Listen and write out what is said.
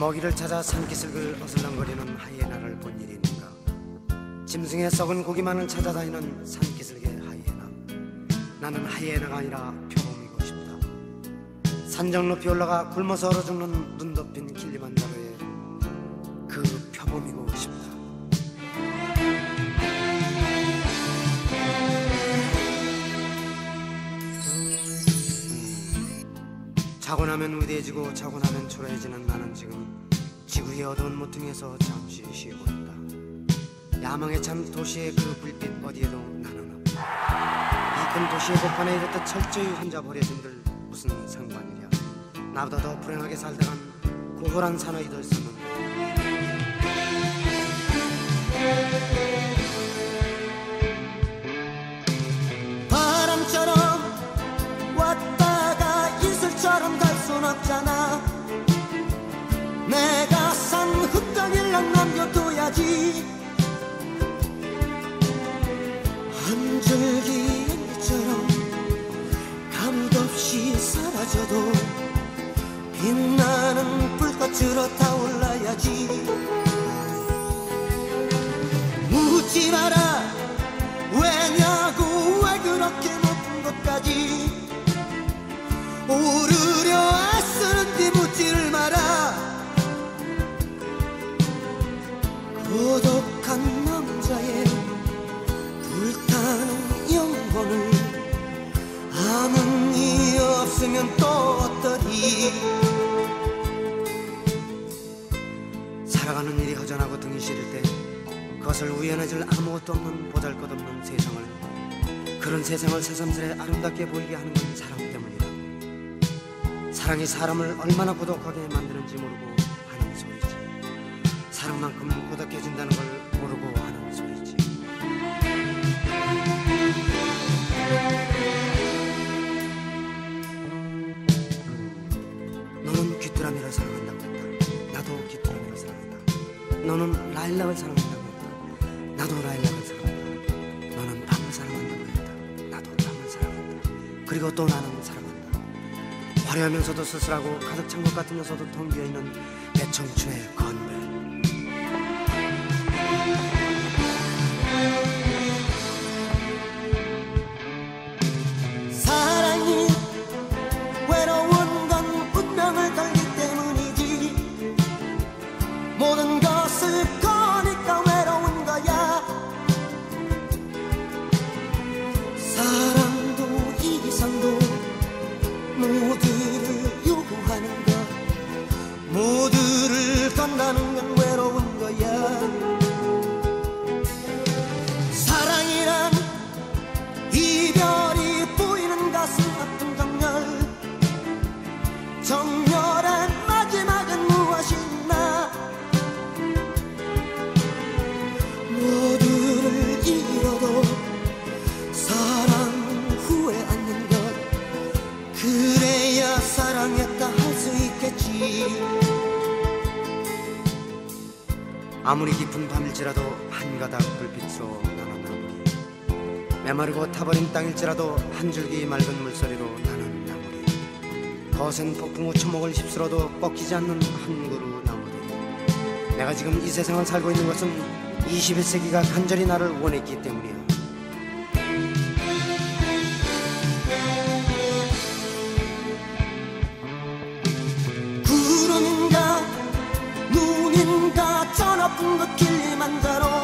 먹이를 찾아 산기슭을 어슬렁거리는 하이에나를 본 일이 있는가? 짐승의 썩은 고기만을 찾아다니는 산기슭의 하이에나 나는 하이에나가 아니라 표범이고 싶다. 산정 높이 올라가 굶어서 얼어 죽는 눈 덮인 자고 나면 위대해지고 자고 나면 초라해지는 나는 지금 지구의 어두운 모퉁이에서 잠시 쉬고 있다. 야망에 찬 도시의 그 불빛 어디에도 나는 없다. 이큰 도시의 복판에 이렇듯 철저히 혼자 버려진들 무슨 상관이랴. 나보다 더 불행하게 살다간 고홀한 사나이들 쓰는 없잖아. 내가 산 흙덩이를 남겨둬야지. 한 줄기 연기처럼 감독없이 사라져도 빛나는 불꽃으로 타올라야지. 묻지 마라. 왜냐고 왜 그렇게 높은 곳까지. 오르 그것을 우연해질 아무것도 없는 보잘것없는 세상을 그런 세상을 새삼스레 아름답게 보이게 하는 건 사랑 때문이다. 사랑이 사람을 얼마나 고독하게 만드는지 모르고 하는 소리지. 사랑만큼 고독해진다는 걸 모르고 하는 소리지. 너는 귀뚜라미를 사랑한다고 했다. 나도 귀뚜라미를 사랑한다. 너는 라일락을 사랑한다 그리고 또 나는 사랑한다. 화려하면서도 쓸쓸하고 가득 찬 것 같으면서도 텅 비어있는 내 청춘의 건 모 아무리 깊은 밤일지라도 한 가닥 불빛으로 나는 나무리 메마르고 타버린 땅일지라도 한 줄기 맑은 물소리로 나는 나무리 거센 폭풍 후 초목을 휩쓸어도 꺾이지 않는 한 그루 나무리 내가 지금 이 세상을 살고 있는 것은 21세기가 간절히 나를 원했기 때문이야 저 높은 그 길만자로